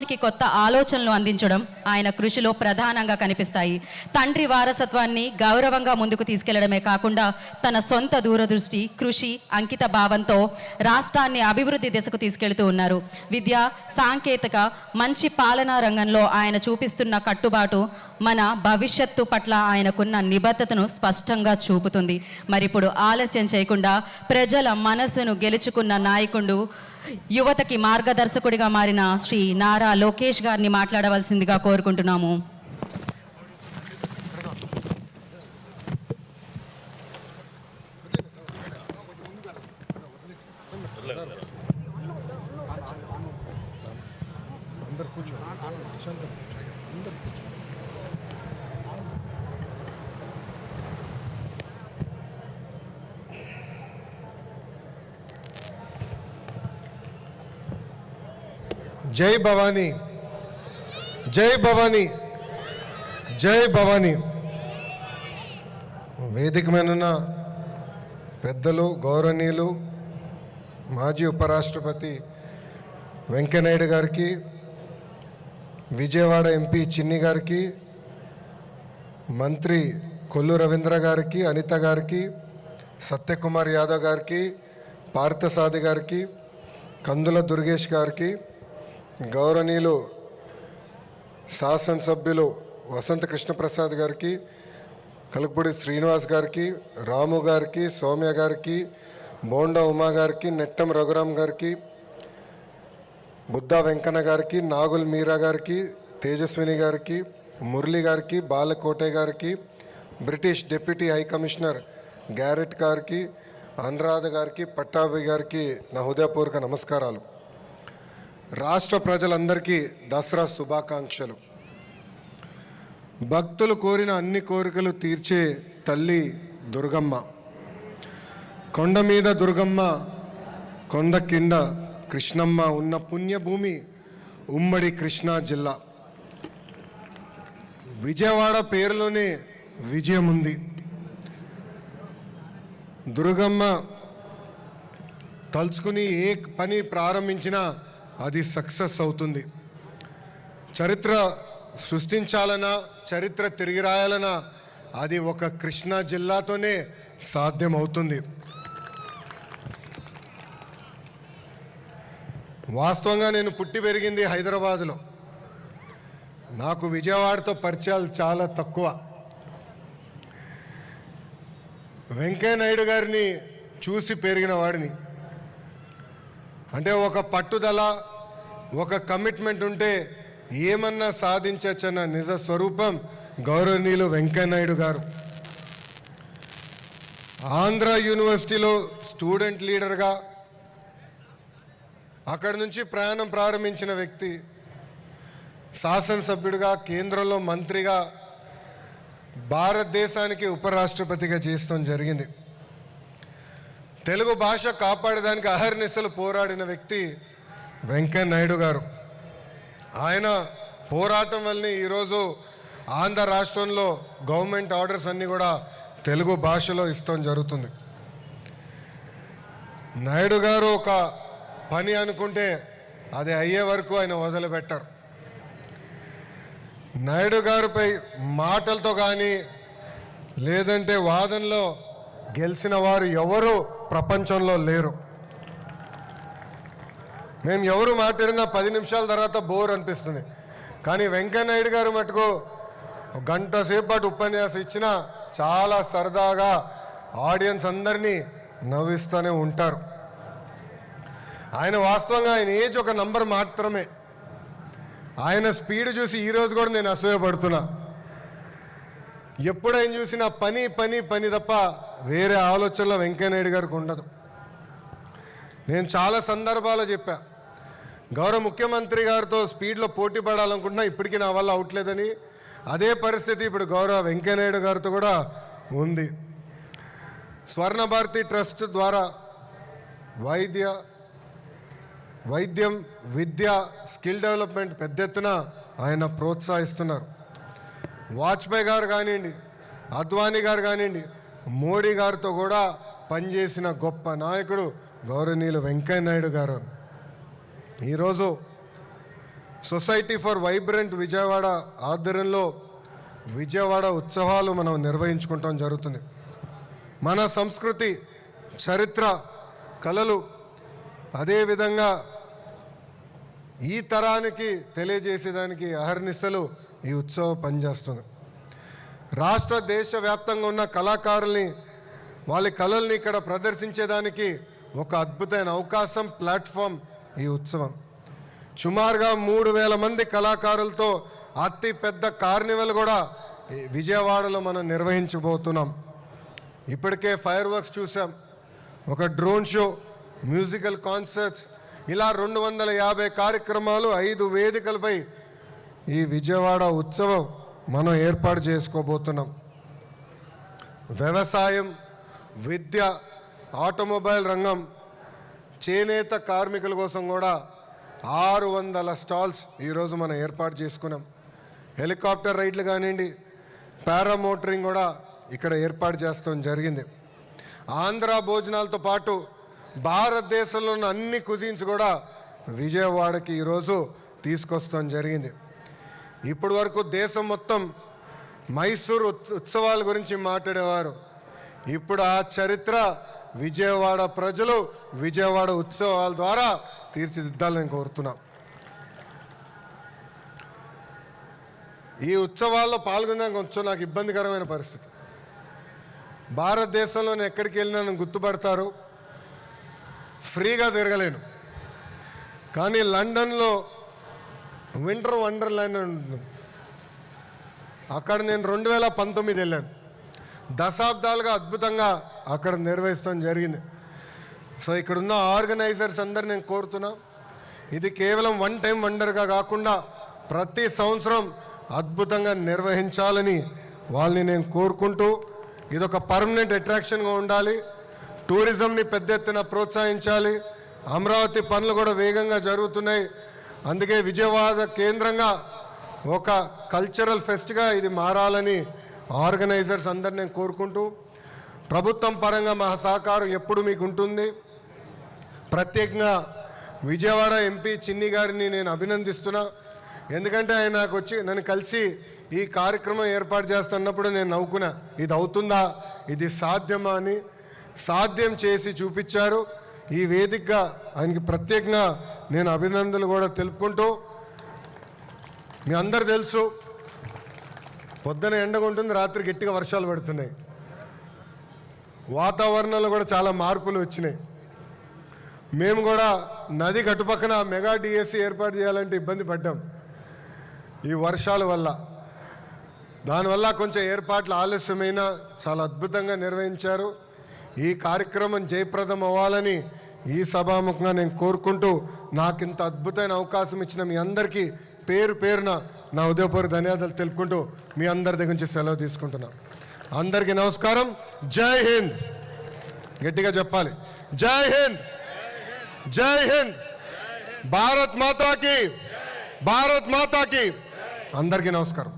కి కొత్త ఆలోచనలు అందించడం ఆయన కృషిలో ప్రధానంగా కనిపిస్తాయి. తండ్రి వారసత్వాన్ని గౌరవంగా ముందుకు తీసుకెళ్ళడమే కాకుండా తన సొంత దూరదృష్టి కృషి అంకిత భావంతో రాష్ట్రాన్ని అభివృద్ధి దిశకు తీసుకెళ్తూ ఉన్నారు. విద్య సాంకేతిక మంచి పాలనా రంగంలో ఆయన చూపిస్తున్న కట్టుబాటు మన భవిష్యత్తు పట్ల ఆయనకున్న నిబద్ధతను స్పష్టంగా చూపుతుంది. మరి ఇప్పుడు ఆలస్యం చేయకుండా ప్రజల మనసును గెలుచుకున్న నాయకుడు యువతకి మార్గదర్శకుడిగా మారిన శ్రీ నారా లోకేష్ గారిని మాట్లాడవలసిందిగా కోరుకుంటున్నాము. జై భవానీ. జై భవానీ. జై భవానీ. వేదిక మీద పెద్దలు గౌరవనీయులు మాజీ ఉపరాష్ట్రపతి వెంకయ్యనాయుడు గారికి విజయవాడ ఎంపీ చిన్ని గారికి మంత్రి కొల్లు రవీంద్ర గారికి అనిత గారికి సత్యకుమార్ యాదవ్ గారికి పార్థసాది గారికి కందుల దుర్గేష్ గారికి గౌరవనీయులు శాసనసభ్యులు వసంత కృష్ణప్రసాద్ గారికి కలుపుడి శ్రీనివాస్ గారికి రాము గారికి సౌమ్య గారికి బోండా ఉమా గారికి నెట్టం రఘురామ్ గారికి బుద్ధా వెంకన్న గారికి నాగుల్ మీరా గారికి తేజస్విని గారికి మురళి గారికి బాలకోటే గారికి British deputy high commissioner Garrett గారికి అనురాధ గారికి పట్టాభి గారికి నా హృదయపూర్వక నమస్కారాలు. రాష్ట్ర ప్రజలందరికీ దసరా శుభాకాంక్షలు. భక్తులు కోరిన అన్ని కోరికలు తీర్చే తల్లి దుర్గమ్మ. కొండ మీద దుర్గమ్మ కొండ కింద కృష్ణమ్మ ఉన్న పుణ్యభూమి ఉమ్మడి కృష్ణా జిల్లా. విజయవాడ పేరులోనే విజయం ఉంది. దుర్గమ్మ తలుచుకుని ఏ పని ప్రారంభించినా అది సక్సెస్ అవుతుంది. చరిత్ర సృష్టించాలన్నా చరిత్ర తిరిగి రాయాలన్నా అది ఒక కృష్ణా జిల్లాతోనే సాధ్యమవుతుంది. వాస్తవంగా నేను పుట్టి పెరిగింది హైదరాబాదులో. నాకు విజయవాడతో పరిచయాలు చాలా తక్కువ. వెంకయ్య నాయుడు గారిని చూసి పెరిగిన వాడిని. అంటే ఒక పట్టుదల ఒక కమిట్మెంట్ ఉంటే ఏమన్నా సాధించచ్చన్న నిజ స్వరూపం గౌరవనీయులు వెంకయ్యనాయుడు గారు. ఆంధ్ర యూనివర్సిటీలో స్టూడెంట్ లీడర్గా అక్కడి నుంచి ప్రయాణం ప్రారంభించిన వ్యక్తి శాసనసభ్యుడిగా కేంద్రంలో మంత్రిగా భారతదేశానికి ఉపరాష్ట్రపతిగా చేస్తాం జరిగింది. తెలుగు భాష కాపాడడానికి అహర్నిశలు పోరాడిన వ్యక్తి వెంకయ్య నాయుడు గారు. ఆయన పోరాటం వల్లనే ఈరోజు ఆంధ్ర రాష్ట్రంలో గవర్నమెంట్ ఆర్డర్స్ అన్నీ కూడా తెలుగు భాషలో ఇస్తాం జరుగుతుంది. నాయుడు గారు ఒక పని అనుకుంటే అది అయ్యే వరకు ఆయన వదిలిపెట్టారు. నాయుడు గారిపై మాటలతో కానీ లేదంటే వాదనలో గెలిచిన వారు ఎవరు ప్రపంచంలో లేరు. మేము ఎవరు మాట్లాడినా పది నిమిషాల తర్వాత బోర్ అనిపిస్తుంది. కానీ వెంకయ్య నాయుడు గారు మటుకు ఒక గంట సేపటి ఉపన్యాసం ఇచ్చినా చాలా సరదాగా ఆడియన్స్ అందరినీ నవ్విస్తూనే ఉంటారు. ఆయన వాస్తవంగా ఆయన ఏజ్ ఒక నంబర్ మాత్రమే. ఆయన స్పీడ్ చూసి ఈరోజు కూడా నేను అసూయపడుతున్నా. ఎప్పుడు ఆయన చూసినా పని పని పని తప్ప వేరే ఆలోచనలో వెంకయ్యనాయుడు గారికి ఉండదు. నేను చాలా సందర్భాలు చెప్పా గౌరవ ముఖ్యమంత్రి గారితో స్పీడ్లో పోటీ పడాలనుకుంటున్నా ఇప్పటికీ నా వల్ల అవట్లేదని అదే పరిస్థితి ఇప్పుడు గౌరవ వెంకయ్యనాయుడు గారితో కూడా ఉంది. స్వర్ణ భారతి ట్రస్ట్ ద్వారా వైద్య వైద్యం విద్య స్కిల్ డెవలప్మెంట్ పెద్ద ఎత్తున ఆయన ప్రోత్సహిస్తున్నారు. వాజ్పేయి గారు కానివ్వండి అద్వానీ గారు కానివ్వండి మోడీ గారితో కూడా పనిచేసిన గొప్ప నాయకుడు గౌరవనీయులు వెంకయ్య నాయుడు గారు. ఈరోజు సొసైటీ ఫర్ వైబ్రెంట్ విజయవాడ ఆధ్వర్యంలో విజయవాడ ఉత్సవాలు మనం నిర్వహించుకుంటాం జరుగుతుంది. మన సంస్కృతి చరిత్ర కళలు అదేవిధంగా ఈ తరానికి తెలియజేసేదానికి అహర్నిశలు ఈ ఉత్సవం పనిచేస్తుంది. రాష్ట్ర దేశవ్యాప్తంగా ఉన్న కళాకారుల్ని వాళ్ళ కళల్ని ఇక్కడ ప్రదర్శించేదానికి ఒక అద్భుతమైన అవకాశం ప్లాట్ఫామ్ ఈ ఉత్సవం. సుమారుగా మూడు వేల మంది కళాకారులతో అతి పెద్ద కార్నివల్ కూడా విజయవాడలో మనం నిర్వహించబోతున్నాం. ఇప్పటికే ఫైర్ వర్క్స్ చూసాం. ఒక డ్రోన్ షో మ్యూజికల్ కాన్సర్ట్స్ ఇలా రెండు వందల యాభై కార్యక్రమాలు ఐదు వేదికలపై ఈ విజయవాడ ఉత్సవం మనం ఏర్పాటు చేసుకోబోతున్నాం. వ్యవసాయం విద్య ఆటోమొబైల్ రంగం చేనేత కార్మికుల కోసం కూడా ఆరు వందల స్టాల్స్ ఈరోజు మనం ఏర్పాటు చేసుకున్నాం. హెలికాప్టర్ రైడ్లు కానివ్వండి పారామోటరింగ్ కూడా ఇక్కడ ఏర్పాటు చేస్తాం జరిగింది. ఆంధ్ర భోజనాలతో పాటు భారతదేశంలో ఉన్న అన్ని కుజిన్స్ కూడా విజయవాడకి ఈరోజు తీసుకొస్తాం జరిగింది. ఇప్పటి వరకు దేశం మొత్తం మైసూర్ ఉత్- ఉత్సవాల గురించి మాట్లాడేవారు. ఇప్పుడు ఆ చరిత్ర విజయవాడ ప్రజలు విజయవాడ ఉత్సవాల ద్వారా తీర్చిదిద్దాలని కోరుతున్నాం. ఈ ఉత్సవాల్లో పాల్గొనడానికి కొంచెం నాకు ఇబ్బందికరమైన పరిస్థితి. భారతదేశంలో నేను ఎక్కడికి వెళ్ళినా నన్ను గుర్తుపడతారు. ఫ్రీగా తిరగలేను. కానీ లండన్లో వింటర్ వండర్లాండ్ అని ఉంటుంది. అక్కడ నేను రెండు వేల పంతొమ్మిది వెళ్ళాను. దశాబ్దాలుగా అద్భుతంగా అక్కడ నిర్వహిస్తాం జరిగింది. సో ఇక్కడున్న ఆర్గనైజర్స్ అందరు నేను కోరుతున్నా. ఇది కేవలం వన్ టైం వండర్గా కాకుండా ప్రతి సంవత్సరం అద్భుతంగా నిర్వహించాలని వాళ్ళని నేను కోరుకుంటూ ఇదొక పర్మనెంట్ అట్రాక్షన్గా ఉండాలి. టూరిజంని పెద్ద ఎత్తున ప్రోత్సహించాలి. అమరావతి పనులు కూడా వేగంగా జరుగుతున్నాయి. అందుకే విజయవాడ కేంద్రంగా ఒక కల్చరల్ ఫెస్ట్గా ఇది మారాలని ఆర్గనైజర్స్ అందరు నేను కోరుకుంటూ ప్రభుత్వం పరంగా మా సహకారం ఎప్పుడు మీకు ఉంటుంది? ప్రత్యేకంగా విజయవాడ ఎంపీ చిన్ని గారిని నేను అభినందిస్తున్నా. ఎందుకంటే ఆయన నాకు వచ్చి నన్ను కలిసి ఈ కార్యక్రమం ఏర్పాటు చేస్తున్నప్పుడు నేను నవ్వుకున్నా. ఇది అవుతుందా? ఇది సాధ్యమా అని సాధ్యం చేసి చూపించారు. ఈ వేదికగా ఆయనకి ప్రత్యేకంగా నేను అభినందనలు కూడా తెలుపుకుంటూ మీ అందరు తెలుసు పొద్దున ఎండగా ఉంటుంది రాత్రి గట్టిగా వర్షాలు పడుతున్నాయి. వాతావరణంలో కూడా చాలా మార్పులు వచ్చినాయి. మేము కూడా నది గట్టుపక్కన మెగా డిఎస్సి ఏర్పాటు చేయాలంటే ఇబ్బంది పడ్డాం. ఈ వర్షాల వల్ల. దానివల్ల కొంచెం ఏర్పాట్లు ఆలస్యమైన చాలా అద్భుతంగా నిర్వహించారు. ఈ కార్యక్రమం జయప్రదం అవ్వాలని ఈ సభాముఖంగా నేను కోరుకుంటూ నాకు ఇంత అద్భుతమైన అవకాశం ఇచ్చిన మీ అందరికీ పేరు పేరున నా ఉదయపూర్వ ధన్యవాదాలు తెలుపుకుంటూ మీ అందరి దగ్గర నుంచి సెలవు తీసుకుంటున్నా. అందరికీ నమస్కారం. జై హింద్. గట్టిగా చెప్పాలి. జై హింద్. జై హింద్. భారత్ మాతాకి. భారత్ మాతాకి. అందరికీ నమస్కారం.